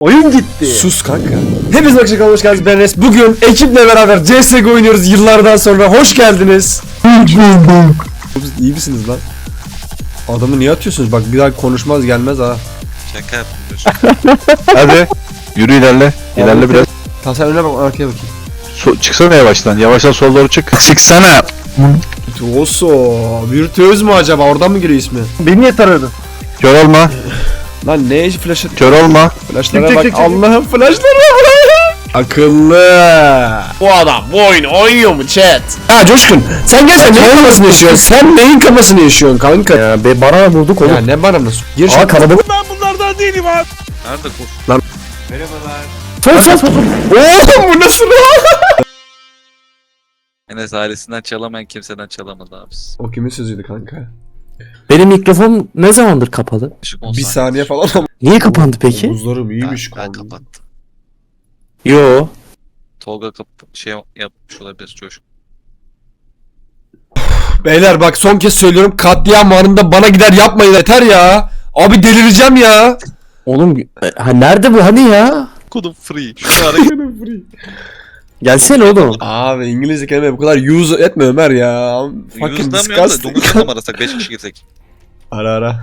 Oyun gitti. Sus kanka. Hepiniz bakışa hoş geldiniz ben Enes. Bugün ekiple beraber CSGO oynuyoruz yıllardan sonra. Hoş geldiniz. İyi misiniz lan? Adamı niye atıyorsunuz? Bak bir daha konuşmaz gelmez ha. Şaka yapmıyor. Hadi. Yürü ilerle. İlerle biraz. Tamam sen öne bak arkaya bakayım. So- çıksana yavaştan. Yavaştan sol doğru çık. Çıksana. Oso. Virtüöz mü acaba? Oradan mı giriyor ismi? Beni niye taradın? Kör olma. Lan ne flash Kör olma. Flashlara Çık, bak. çık, çık. Allah'ım flashlara Akıllı. Bu adam bu oyunu oynuyor mu chat? Ha Coşkun sen gerçekten neyin kafasını yaşıyorsun? Sen neyin kafasını yaşıyorsun kanka? Ya, Ya be bana vurduk oğlum. ne bana nasıl? Gir şu Aa kalabalık. Nerede kurt? Sol sol sol. sol. Oğlum bu nasıl Enes ailesinden çalamayan kimseden çalamadı abi. O kimin sözüydü kanka? Benim mikrofon ne zamandır kapalı? On Bir saniye falan ama. Niye kapandı peki? İyiymiş Ben, ben kanka. kapattım. Yo. Tolga kap şey yapmış olabilir çocuk. Beyler bak son kez söylüyorum katliam anında bana gider yapmayın yeter ya. Abi delireceğim ya. Oğlum e, ha nerede bu hani ya? Kodum free. Şu ara Gelsene oğlum. Abi İngilizce kelime bu kadar use etme Ömer ya. Fucking yüzdemiyorum da disgusting. 9 adam arasak 5 kişi girsek. Ara ara.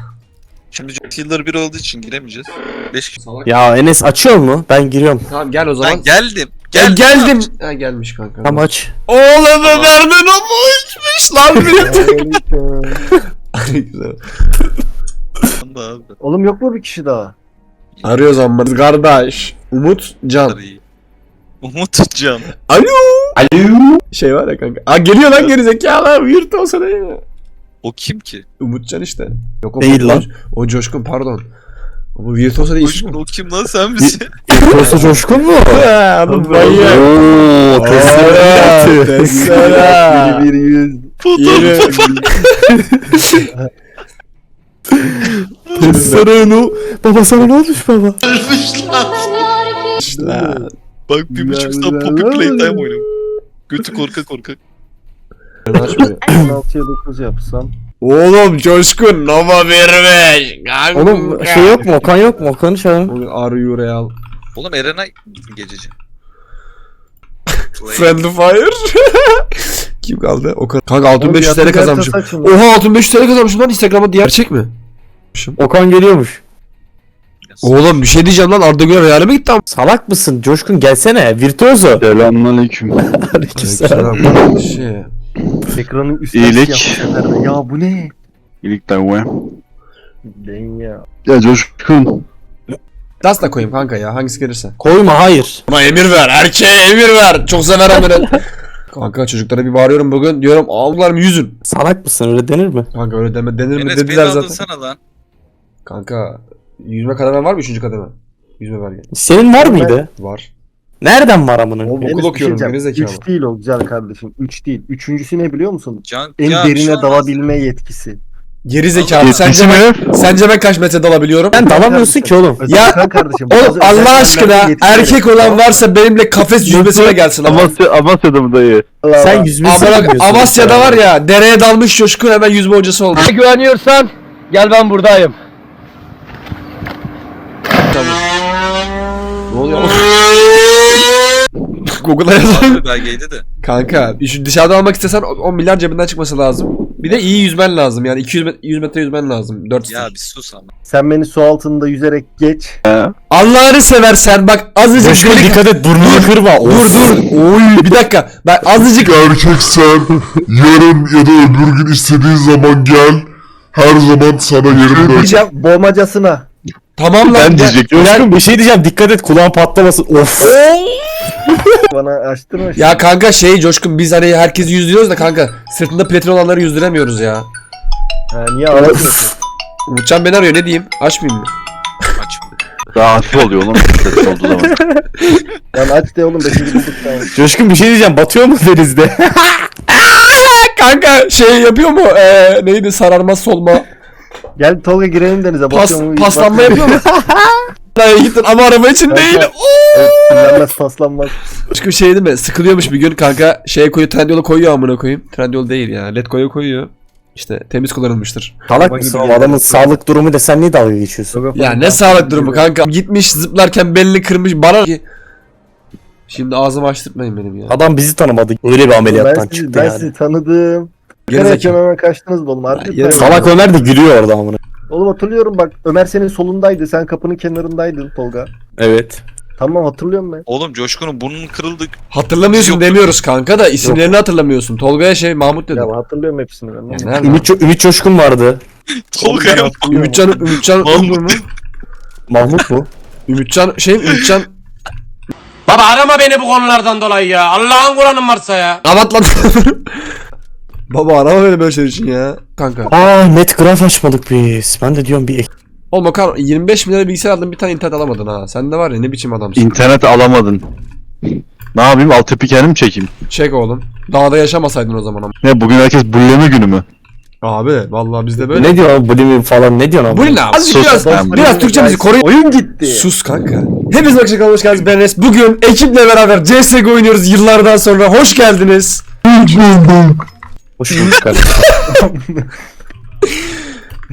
Şimdi Healer 1 olduğu için giremeyeceğiz. 5 kişi. Ya Enes açıyor mu? Ben giriyorum. Tamam gel o zaman. Ben geldim. Gel Geldim. geldim. Ha gelmiş kanka. Tam aç. Oğlum Ömer'den ama uçmuş lan bir. Güzel. Tamam da abi. Oğlum yok mu bir kişi daha? Arıyoruz ama kardeş. Umut Can. İyi. Umut Can. Alo. Alo. Şey var ya kanka. Aa geliyor lan geri zekalı. Yurt olsa mi? O kim ki? Umutcan işte. Yok o Değil o- lan. O Coşkun pardon. Bu Virtuosa değil Coşkun o kim lan sen misin? Burası coşkun mu? Ha, manyak. Ooo Tesera. Tesera. Bir yüz. Yeni. Tesserano. Baba sana ne olmuş baba? Lan. Bak bir buçuk saat Poppy Playtime oynuyorum. Götü korka korka. Açmıyor. 16'ya 9 yapsam. Oğlum Coşkun Nova vermiş. Kanka. Oğlum şey yok mu? Okan yok mu? Okan'ı çağırın. Bugün Are You Real? Oğlum Erenay gececi. Friendly Fire. Kim kaldı? O kadar. Kanka 6500 TL kazanmışım. Oha 6500 TL kazanmışım lan Instagram'a diğer gerçek mi? Okan geliyormuş. Oğlum bir şey diyeceğim lan Arda Güler Real'e mi gitti ama? Salak mısın? Coşkun gelsene. Virtuoso. Selamünaleyküm. Aleykümselam. Şey. Ekranın üstü İyilik. Ya bu ne? İyilikler bu. Ben ya. Ya Coşkun. Das da koyayım kanka ya hangisi gelirse. Koyma hayır. Ama emir ver erkeğe emir ver. Çok sever emiri. kanka çocuklara bir bağırıyorum bugün diyorum aldılar mı yüzün. Salak mısın? Öyle denir mi? Kanka öyle deme denir mi Enes beni dediler zaten. aldırsana lan. Kanka yüzme kademe var mı üçüncü kademe? Yüzme belge. Senin var mıydı? Var. Nereden var amına? Oğlum okul bir okuyorum şey zekalı. Üç değil o güzel kardeşim. 3 değil. Üçüncüsü ne biliyor musun? Can, En ya, derine şey dalabilme yetkisi. Geri zekalı. Sence ben, sence ben kaç metre dalabiliyorum? Sen dalamıyorsun ki oğlum. Özel kardeşim. Oğlum Allah aşkına erkek olan varsa benimle kafes yüzmesine gelsin ama. Amasya, Amasya'da mı dayı? Sen Allah. yüzmesi Ama bak bilmiyorsun. Amasya'da var ya dereye dalmış coşkun hemen yüzme hocası oldu. güveniyorsan gel ben buradayım. Ne oluyor? Google'a yazalım. Abi belgeydi de. Kanka şu dışarıda almak istesen 10 milyar cebinden çıkması lazım. Bir de iyi yüzmen lazım yani 200 met- 100 metre yüzmen lazım. 4 Ya bir sus ama. Sen beni su altında yüzerek geç. Allah'ını seversen bak azıcık Coşkun delik- dikkat et burnunu kırma. Dur dur. Oy bir dakika. Ben azıcık erkeksen yarın ya da öbür gün istediğin zaman gel. Her zaman sana yerim. Diyeceğim boğmacasına. Tamam lan. Ben diyecektim. Coşkun bir şey diyeceğim dikkat et kulağın patlamasın. Of. Bana açtırma. Ya kanka şey Coşkun biz hani herkesi yüzdürüyoruz da kanka sırtında platin olanları yüzdüremiyoruz ya. Ha, niye ağlatıyorsun? Umutcan beni arıyor ne diyeyim? Açmayayım mı? Aç. Daha hafif oluyor oğlum. Ses olduğu zaman. Lan aç de oğlum beşinci bulduk tamam. Coşkun bir şey diyeceğim batıyor mu denizde? Kanka şey yapıyor mu? Ee, neydi sararma solma. Gel Tolga girelim denize. Pas, paslanma Bak- yapıyor mu? Lan gittin ama araba için Kanka, değil. evet, paslanmaz. Çünkü şey değil mi? Sıkılıyormuş bir gün kanka şeye koyuyor Trendyol'a koyuyor amına koyayım. Trendyol değil ya. Letgo'ya koyuyor. İşte temiz kullanılmıştır. Salak Baba mısın gibi oğlum? Adamın geldi. sağlık durumu de sen niye dalga geçiyorsun? Tolga Ya falan- ne sağlık durumu kanka. Gitmiş zıplarken belini kırmış bana ki. Şimdi ağzımı açtırtmayın benim ya. Adam bizi tanımadı. Öyle bir Ben ameliyattan sizi, çıktı ben yani. sizi tanıdım. Gerizekalı. Gereken hemen kaçtınız da oğlum. Artık Ya. Salak Ömer de gülüyor orada amına. Oğlum hatırlıyorum bak Ömer senin solundaydı. Sen kapının kenarındaydın Tolga. Evet. Tamam hatırlıyorum ben. Oğlum Coşkun'un burnunu kırıldık. Hatırlamıyorsun Yok. demiyoruz kanka da isimlerini hatırlamıyorsun. Tolga'ya şey Mahmut dedim. Ya hatırlıyorum hepsini ben. Ya nerede? Ümit, Co- Ümit Coşkun vardı. Tolga'ya Ümitcan, Ümitcan Mahmut. Mu? Mahmut mu? Ümitcan şey Ümitcan Baba arama beni bu konulardan dolayı ya. Allah'ın Kur'an'ın varsa ya. Avat lan. Baba arama beni böyle şey için ya. Kanka. Aa net graf açmadık biz. Ben de diyorum bir ek- Oğlum bakar 25 milyara bilgisayar aldın bir tane internet alamadın ha. Sen de var ya ne biçim adamsın. İnternet alamadın. Ne yapayım altyapı kendim çekeyim. Çek oğlum. Dağda yaşamasaydın o zaman ama. Ne bugün herkes bulleme günü mü? Abi vallahi bizde böyle. Ne diyor lan Bulimim falan ne diyorsun Bu ama? ne? Azıcık Sus biraz, sen. biraz Türkçemizi koruyun. Oyun gitti. Sus kanka. Hepiniz bakışa hoş geldiniz ben Enes. Bugün ekiple beraber CSGO oynuyoruz yıllardan sonra. Hoş geldiniz. Hoş bulduk kardeşim.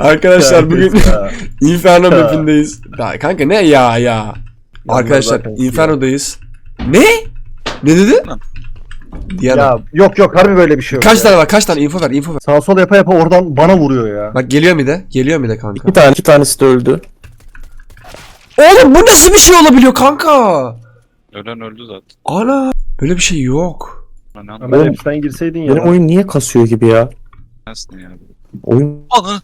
Arkadaşlar bugün. Inferno mapindeyiz. Ya kanka ne ya ya. Arkadaşlar Inferno'dayız. Ne? Ne dedi? Diana. ya yok yok harbi böyle bir şey yok. Kaç ya. tane var? Kaç tane info ver? Info ver. Sağ sol yapa yapa oradan bana vuruyor ya. Bak geliyor mu de? Geliyor mu de kanka? Bir tane iki tanesi de öldü. Oğlum bu nasıl bir şey olabiliyor kanka? Ölen öldü zaten. Ana. Böyle bir şey yok. Lan Ömer Oğlum. hepsinden girseydin ya. Benim oyun niye kasıyor gibi ya? anlarsın ya. Oyun Anı.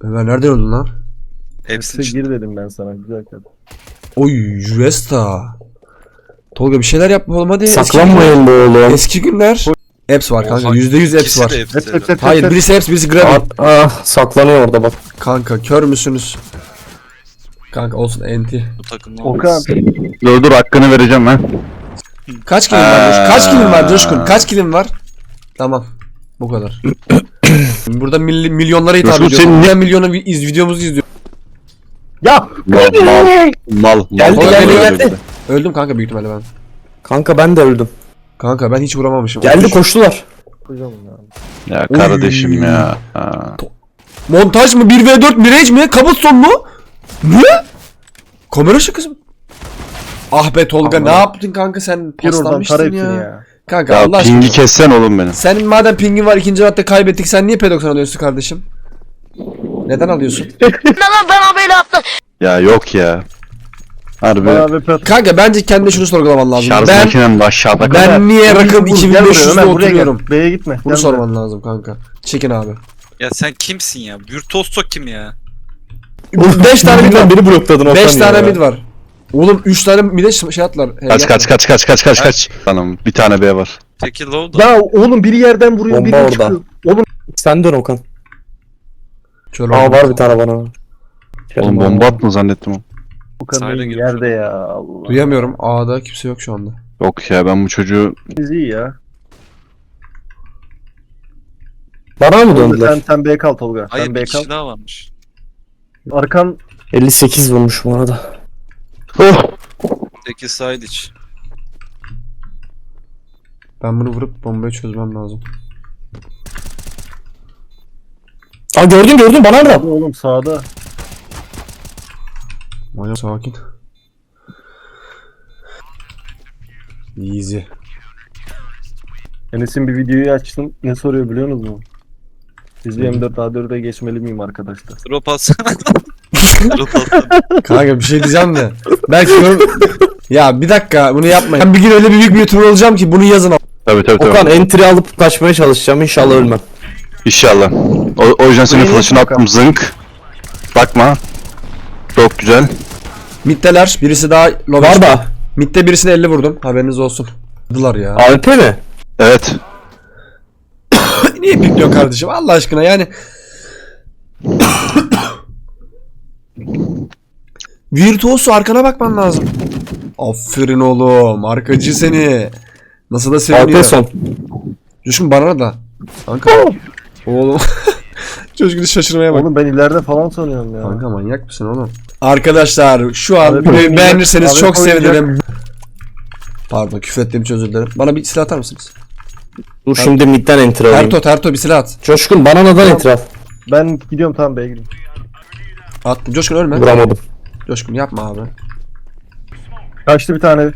Ömer nereden öldün lan? Hepsi işte. gir dedim ben sana güzel kadın. Oy Juesta. Tolga bir şeyler yapma oğlum hadi. Eski saklanmayın be oğlum. Eski günler. Apps var kanka. Oha, %100 apps ikisi var. de hepsi Hep hep hep Hayır birisi apps birisi Gravity. Ah, ah, saklanıyor orada bak. Kanka kör müsünüz? Kanka olsun enti. Bu takımda Okan. Dur dur hakkını vereceğim ben. Kaç kilim var? Coşkun? Kaç kilim var. Coşkun? Kaç kilim var? Tamam. Bu kadar. Burada milli, milyonlara hitap Coşkun, ediyor. senin milyona vi- iz, videomuzu izliyor. Ya Mal mal. Mal. Geldi, mal. geldi, geldi. Öldüm kanka büyük ihtimalle ben. Kanka ben de öldüm. Kanka ben hiç vuramamışım. Geldi koştular. ya. Ya kardeşim ya. Ha. Montaj mı? 1v4 Mirage mi? Kabut son mu? Ne? Kamera şakası mı? Ah be Tolga ne yaptın kanka sen Gir oradan paslanmıştın tara ya. hepsini ya. Kanka Ya Allah aşkına. pingi kessen oğlum benim. Senin madem pingin var ikinci hatta kaybettik sen niye pedoksan alıyorsun kardeşim? Neden alıyorsun? Ya yok ya. Harbi. Bana. Kanka bence kendine şunu sorgulaman lazım. Şarj ben makinem de aşağıda kaldı. ben niye rakım gel buraya, 2500'de Ömer, buraya gel. oturuyorum? B'ye gitme. Bunu Gel sorman lazım kanka. Çekin abi. Ya sen kimsin ya? Virtuoso kim ya? 5 tane mid var. beni blokladın 5 Okan tane mid var. Oğlum 3 tane mide şey atlar. Kaç kaç kaç kaç kaç kaç kaç. Tamam bir tane B var. Teki low da. Ya oğlum biri yerden vuruyor Bomba biri orada. çıkıyor. Oğlum Sen dön Okan. Şöyle Aa var bir tane bana. Oğlum bomba attın zannettim o. bu girmiş yerde ya. Allah. Duyamıyorum. A'da kimse yok şu anda. Yok ya ben bu çocuğu Biz iyi ya. Bana mı Tolga, döndüler? sen, sen B kal Tolga. Hayır sen bir B kal. kişi daha varmış. Arkan 58 vurmuş bu arada. Teki side iç. Ben bunu vurup bombayı çözmem lazım. Aa gördün gördün bana da. oğlum sağda. Manyak sakin. Easy. Enes'in bir videoyu açtım. Ne soruyor biliyor musunuz? Bir M4 A4'e geçmeli miyim arkadaşlar? Drop atsana. Drop atsana. Kanka bir şey diyeceğim de. Belki yorum... Ya bir dakika bunu yapmayın. Ben bir gün öyle bir büyük bir youtuber olacağım ki bunu yazın. Tabii tabii tabii. Okan entry alıp kaçmaya çalışacağım inşallah ölmem. İnşallah. O, o yüzden senin flash'ını attım zınk. Bakma. Çok güzel. Mid'deler. Birisi daha. Var da. Mid'de birisine 50 vurdum. Haberiniz olsun. Vurdular ya. AWP mi? Evet. Niye bekliyor kardeşim? Allah aşkına yani. Virtuosu arkana bakman lazım. Aferin oğlum. Arkacı seni. Nasıl da seviniyor. Son. Coşkun bana da. Kanka. oğlum. Coşkun'u şaşırmaya bak. Oğlum ben ileride falan sanıyorum ya. Kanka manyak mısın oğlum? Arkadaşlar şu an Abi, beğenirseniz abi, çok sevinirim. Pardon küfür ettiğim için özür dilerim. Bana bir silah atar mısınız? Dur şimdi midden enter alayım. Terto Terto bir silah at. Coşkun bana neden enter al? Ben gidiyorum tamam B'ye gidiyorum. Attım. Coşkun ölme. Vuramadım. Coşkun yapma abi. Kaçtı bir tane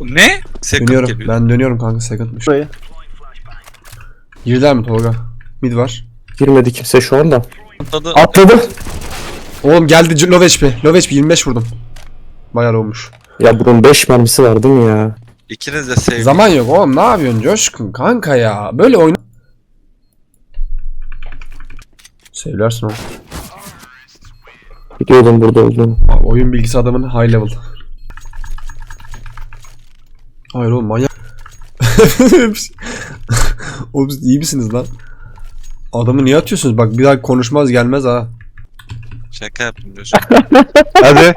Ne? Second Dönüyorum. geliyor. Ben dönüyorum kanka second'mış. buraya. Girdiler mi Tolga? Mid var. Girmedi kimse şu anda. Atladı. Atladı. Oğlum geldi C- low HP. Low HP 25 vurdum. Bayağı olmuş. Ya bunun 5 mermisi var değil mi ya? İkiniz de sevgili. Zaman yok oğlum ne yapıyorsun Coşkun kanka ya. Böyle oyna... Sevlersin oğlum. Biliyordum burada olduğunu. Abi, oyun bilgisi adamın high level. Hayır oğlum manyak. oğlum siz iyi misiniz lan? Adamı niye atıyorsunuz? Bak bir daha konuşmaz gelmez ha. Şaka yaptım diyorsun. Hadi.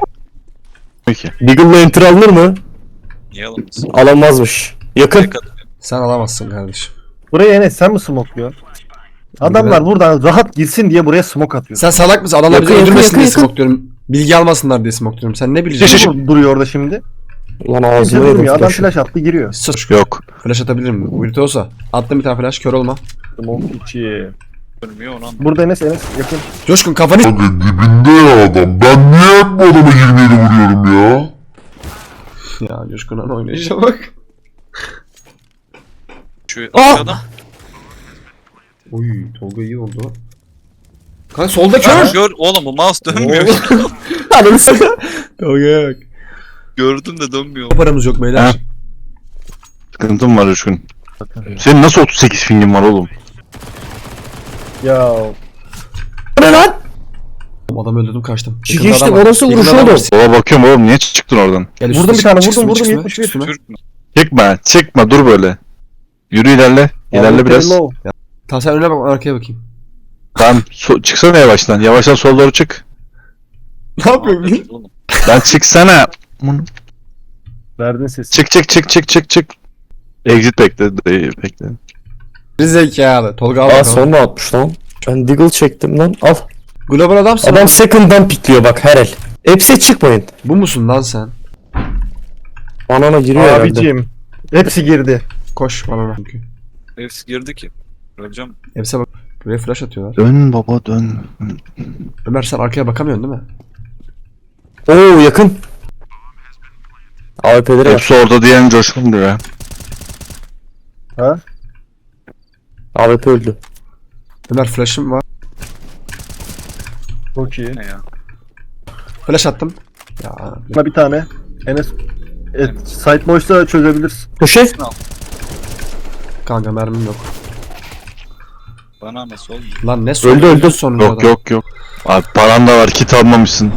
Peki. Deagle'la enter alınır mı? Niye alamazsın? Alamazmış. Yakın. Sen alamazsın kardeşim. Buraya Enes sen mi smokluyorsun? Adamlar buradan rahat girsin diye buraya smoke atıyor. Sen salak mısın? Adamlar bizi Yakın, yakın, öldürmesin diye yakın, smoke diyorum. Bilgi almasınlar diye smoke diyorum. Sen ne bileceksin? Kim duruyor orada şimdi? Ulan Kimse yedim durmuyor. Adam flash'ı. flash attı giriyor. Sus. Yok. Flash atabilirim. Virtuosa. Attım bir tane flash. Kör olma. Smoke içi. Ölmüyor onu anlamadım. Burada Enes Enes yakın. Coşkun kafanı... Abi dibinde ya adam. Ben niye hep bu adama girmeyle vuruyorum ya? Ya Coşkun an oynayışa bak. Şu şu adam. Oy Tolga iyi oldu. Kanka solda Aa, kör. Gör oğlum bu mouse dönmüyor. Ananı sakın. Tolga bak. Gördüm de dönmüyor. Paramız yok beyler. Sıkıntım var Coşkun. Senin nasıl 38 filmin var oğlum? Ya Ne lan? Adamı öldürdüm kaçtım. Çiğ Yakında geçtim, adam var. orası Yakında adam var. oğlum. Baba bakıyorum oğlum niye çıktın oradan? Gel Vurdum bir tane, çık- vurdum, çıksın, vurdum, çıksın, 71. çıksın. Çıkma çıkma dur böyle. Yürü ilerle. İlerle biraz. Low. Tamam sen öne bak arkaya bakayım. Tamam so- çıksana yavaştan. Yavaştan sol doğru çık. Ne yapıyorsun? Lan çıksana. Verdin sesi. Çık çık çık çık çık çık. Exit bekle. dayı, Bekle. Bir zekalı. Tolga al Aa bakalım. son da atmış lan. Ben Deagle çektim lan. Al. Global adamsın. Adam second'dan pikliyor bak her el. Hepsi çıkmayın. Bu musun lan sen? Banana giriyor herhalde. Abicim. Hepsi girdi. Koş bana çünkü. Hepsi girdi ki. Öleceğim. Hepsi bak. Buraya flash atıyorlar. Dön baba dön. Ömer sen arkaya bakamıyorsun değil mi? Oo yakın. AWP'lere yap. Hepsi orada diyen Coşkun diyor. Ha? AWP öldü. Ömer flash'ım var. Çok iyi. Ne ya? Flash attım. Ya Buna bir tane. Enes. Et, site boşsa çözebilirsin. Köşe. kanka mermim yok. Bana nasıl olmuyor? Lan ne son Öldü, öldü. sonunda Yok adam. yok yok. Abi paran da var kit almamışsın.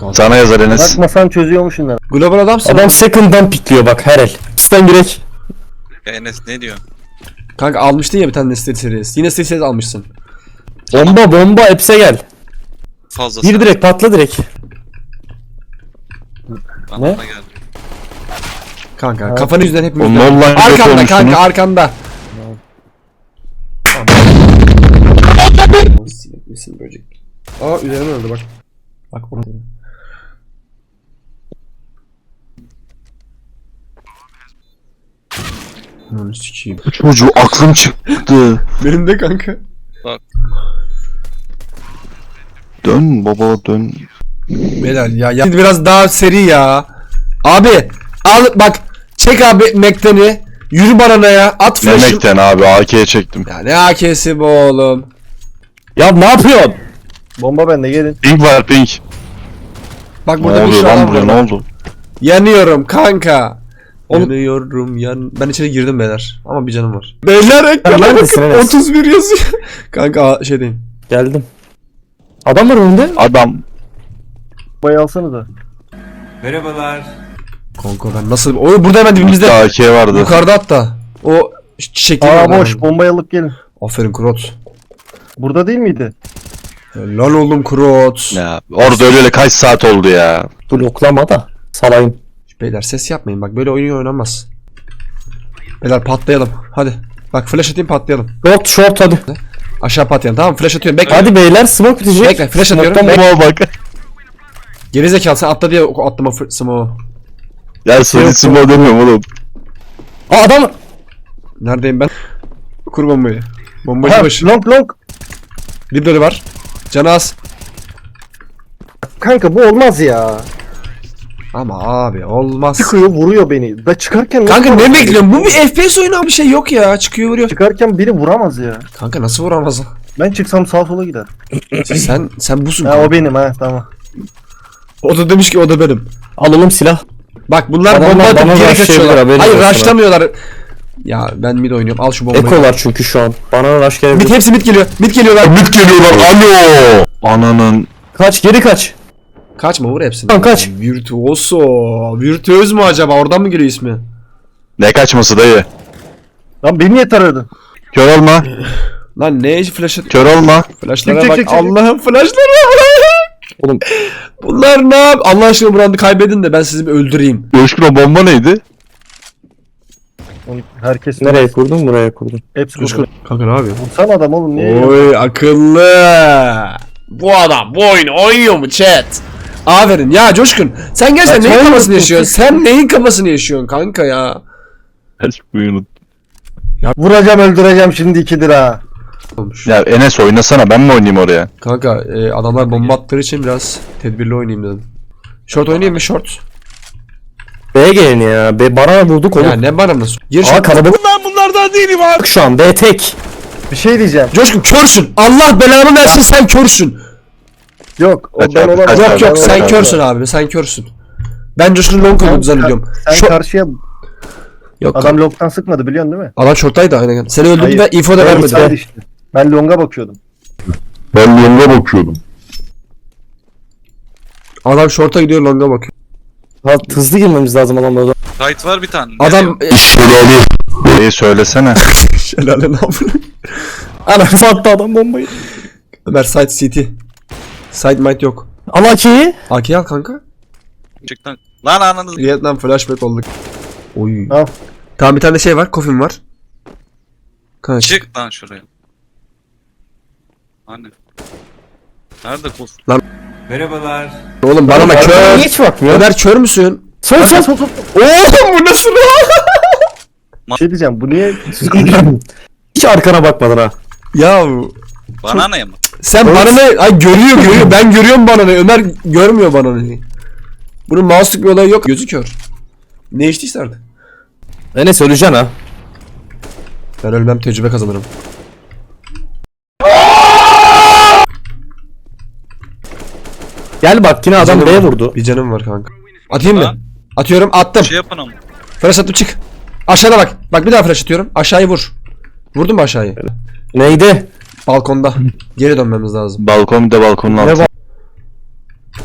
Kaldı. Sana yazar Enes. Bakmasan çözüyormuşsun lan. Global adamsın. Adam second'dan pikliyor bak her el. Sisten girek. Ya Enes ne diyor? Kanka almıştın ya bir tane Steel Series. Yine Steel Series almışsın. Bomba bomba hepse gel. Fazla Gir direkt patla direkt. Bana Ne? geldi. Kanka kafanı yüzünden hepimiz... O online göt Arkanda olmuşsunuz. kanka arkanda. Sinek misin böcek? Aa üzerime öldü bak. Bak. Onu sikeyim. Çocuğu aklım çıktı. Benim de kanka. Dön baba dön. Beyler ya, ya biraz daha seri ya. Abi al bak çek abi Mekten'i. Yürü bananaya at flash'ı. Memekten abi AK'ye çektim. Ya ne AK'si bu oğlum. Ya ne yapıyorsun? Bomba bende gelin. Pink var pink. Bak Ne burada bir oluyor şey lan var. buraya ne oldu? Yanıyorum kanka. Oğlum- Yanıyorum yan. Ben içeri girdim beyler. Ama bir canım var. Beyler ekrana neredesin bakın Enes? 31 yazıyor. kanka şey diyeyim. Geldim. Adam var önünde. Adam Bombayı alsana da. Kanka ben nasıl... O burada hemen dibimizde. AK vardı. Yukarıda hatta. O çiçekli. Aa boş. Bombayı alıp gelin. Aferin Krot. Burada değil miydi? Lan oğlum Krot. Ya orada öyle kaç saat oldu ya. Bloklama da. Salayım. Beyler ses yapmayın bak böyle oyun oynanmaz. Beyler patlayalım. Hadi. Bak flash atayım patlayalım. Short short hadi. Aşağı patlayalım tamam? Flash atıyorum. Bekle. Hadi beyler smoke bitecek. Bekle flash atıyorum. Smoke'tan Bekle. Baba bak. Gerizekalı sen atla diye attım o fır- smoke'u. Ya Solid Smoke demiyorum oğlum. Aa adam. Neredeyim ben? Kur bombayı. Bombacı Ha, başı. long long. Libleri var. Canı az. Kanka bu olmaz ya. Ama abi olmaz. Çıkıyor vuruyor beni. Da çıkarken Kanka ne bekliyorsun? Bu bir FPS oyunu bir şey yok ya. Çıkıyor vuruyor. Çıkarken biri vuramaz ya. Kanka nasıl vuramaz? Ben çıksam sağa sola gider. sen sen busun. Ha kanka. o benim ha tamam. O da demiş ki o da benim. Alalım silah. Bak bunlar Adamlar bomba atıp bana geri rushlayabilir, kaçıyorlar. Hayır olsun ha. Ya ben mid oynuyorum. Al şu bombayı. Eko var çünkü şu an. Bana rush gelebilir. Mid hepsi mid geliyor. Mid geliyorlar. Mid geliyorlar alo. Ananın Kaç geri kaç. Kaçma vur hepsini. Tamam, kaç. Virtuoso. Virtüöz mü acaba? Oradan mı geliyor ismi? ne kaçması dayı. Lan beni niye taradın? Kör olma. Lan ne flash Kör olma. Flashlara çık, bak. çık, çık. Allah'ım flashlara. Oğlum. Bunlar ne yap? Allah aşkına bu roundu kaybedin de ben sizi bir öldüreyim. Coşkun o bomba neydi? Herkes Nereye kurdun? Buraya kurdun. Hepsi Coşkun. Kanka ne yapıyorsun? Vursana adam oğlum niye? Oy akıllı. Bu adam bu oyunu oynuyor mu chat? Aferin ya Coşkun. Sen gerçekten neyin kafasını yaşıyorsun? Sen neyin kafasını yaşıyorsun kanka ya? Her şeyi unut. Vuracağım öldüreceğim şimdi 2 lira. Olmuş. Ya Enes oynasana ben mi oynayayım oraya? Kanka e, adamlar bomba attığı için biraz tedbirli oynayayım dedim. Short oynayayım mı short? B'ye gelin ya. B bana vurduk oğlum. Ya ne bana nasıl? Gir Aa short. kalabalık. Ben bunlardan değilim abi. Şu an B tek. Bir şey diyeceğim. Coşkun körsün. Allah belanı versin sen körsün. Yok o Kaç ben abi, olamam. kaç Yok abi, yok ben sen körsün abi sen körsün. Ben Coşkun'un long koyduğunu zannediyorum. Sen Şo- karşıya Yok adam long'tan sıkmadı biliyorsun değil mi? Adam short'taydı aynen. Seni öldürdü Hayır. ve info da Ben vermedi. inside işte. Ben long'a bakıyordum. Ben yoluna bakıyordum. Adam short'a gidiyor long'a bakıyor. Ha, hızlı girmemiz lazım adamlara. Tight var bir tane. Adam e, Şelale. Dayı söylesene. şelale ne yapıyor? Ana attı adam bombayı. Ömer side CT. Side might yok. Al AK'yi. AK al kanka. Çıktan. Lan ananı. Vietnam flashback olduk. Oy. Al. Tamam bir tane şey var. Kofim var. Kanka. Çık lan şuraya. Anne. Nerede kof? Oğlum bana Niye kör. hiç bakmıyor? Ömer kör müsün? Sol sol sol. Oğlum bu nasıl Bir şey diyeceğim bu niye Hiç arkana bakmadın ha. Ya Bana ne mi? sen bana ne? Ay görüyor görüyor. Ben görüyorum bana ne. Ömer görmüyor bana ne. Bunun mouse'luk bir olayı yok. Gözü kör. Ne içtiyse artık. Enes öleceksin ha. Ben ölmem tecrübe kazanırım. Gel bak yine adam B'ye vurdu. Bir canım var kanka. Atayım mı? Atıyorum attım. Şey yapın ama. Flash attım çık. Aşağıda bak. Bak bir daha flash atıyorum. Aşağıyı vur. Vurdun mu aşağıyı? Neydi? Balkonda. Geri dönmemiz lazım. Balkon bir de balkonun altı. var?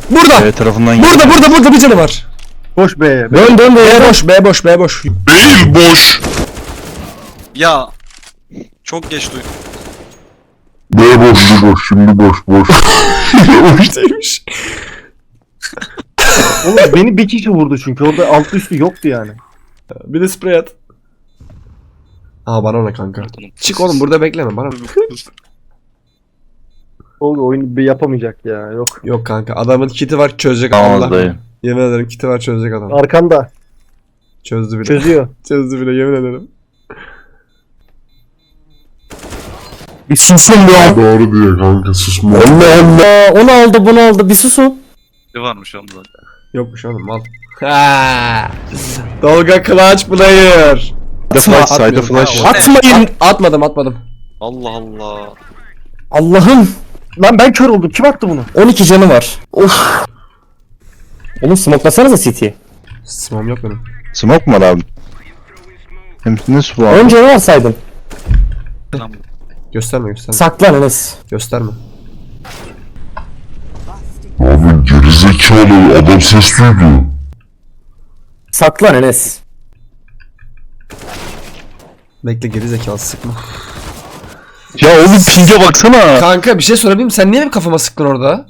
Burada. Evet tarafından Burada burada burada bir canı var. boş be? Dön dön B boş B boş B boş. Değil boş. Ya. Çok geç duydum. Ne boş şimdi boş şimdi boş boş. boş değilmiş. Oğlum beni bir kişi vurdu çünkü orada alt üstü yoktu yani. Bir de spray at. Aa bana ne kanka. Çık oğlum burada bekleme bana. O oyunu bir yapamayacak ya yok. Yok kanka adamın kiti var çözecek Tamam Allah. dayı. Yemin ederim kiti var çözecek adam. Arkanda Çözdü bile. çözüyor. Çözdü bile yemin ederim. Bir susun ya. Doğru diye kanka susma. Allah Allah. Onu aldı bunu aldı. Bir susun. Ne varmış onda zaten. Yokmuş oğlum mal. Ha. Dolga Clutch Player. The flash, side atmıyorum. flash. Atmayın. Atmadım atmadım. Allah Allah. Allah'ım. Lan ben kör oldum kim attı bunu? 12 canı var. Of. Oğlum smoklasanıza City. Smom yok benim. Smoke mu var abi? Hem ne su var? Önce ne varsaydın? Lan Gösterme gösterme. Saklan Enes. Gösterme. Abi gerizekalı adam ses duydu. Saklan Enes. Bekle geri zekalı sıkma. Ya oğlum pinge baksana. Kanka bir şey sorabilir miyim? Sen niye benim kafama sıktın orada?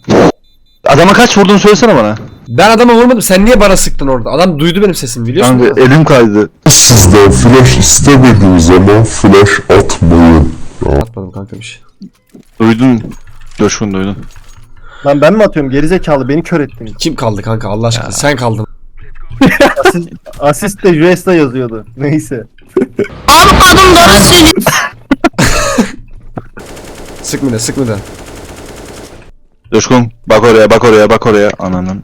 Adama kaç vurdun söylesene bana. Ben adama vurmadım. Sen niye bana sıktın orada? Adam duydu benim sesimi biliyorsun Kanka değil mi? elim kaydı. Sizden flash istemediğiniz zaman flash atmayın. Atmadım kanka bir şey. Duydun. Coşkun duydun. Lan ben mi atıyorum gerizekalı beni kör ettin. Kim kaldı kanka Allah aşkına? Sen kaldın. Asist, asist de Juesta yazıyordu. Neyse. Sık mı de sık mı de. Coşkun bak oraya bak oraya bak oraya. Ananın.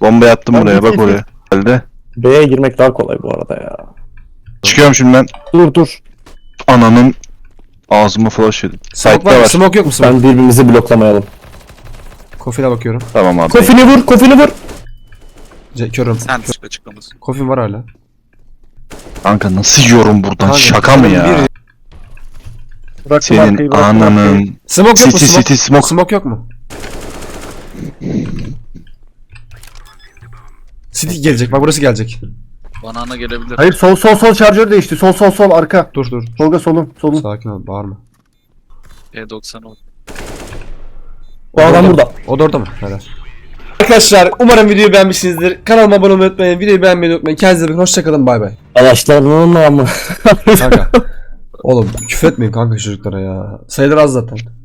Bomba attım Ben buraya bak oraya. Geldi. B'ye girmek daha kolay bu arada ya. Çıkıyorum şimdi ben. Dur dur. Ananın ağzıma flash yedim. Smoke var mı? var. Smoke yok mu smoke? Ben birbirimizi bloklamayalım. Kofine bakıyorum. Tamam abi. Kofini vur, kofini vur. C- körüm. Sen çık açıklamasın. Kofin var hala. Kanka nasıl yiyorum buradan? Kanka, Şaka mı ya? bir- Arkayı, Senin ananın. Smoke yok mu City smoke? city smoke. Smoke yok mu? City gelecek. Bak burası gelecek. Banana gelebilir. Hayır sol sol sol şarjör değişti. Sol sol sol arka. Dur dur. Tolga solun solun. Sakin ol. Bağırma. E90 oldu. Bu adam burada. O da orada mı? Hadi. Arkadaşlar umarım videoyu beğenmişsinizdir. Kanalıma abone olmayı unutmayın. Videoyu beğenmeyi unutmayın. Kendinize bakın. Hoşçakalın. Bay bay. Arkadaşlarının namı. Kanka. Oğlum küfretmeyin kanka çocuklara ya. Sayılar az zaten.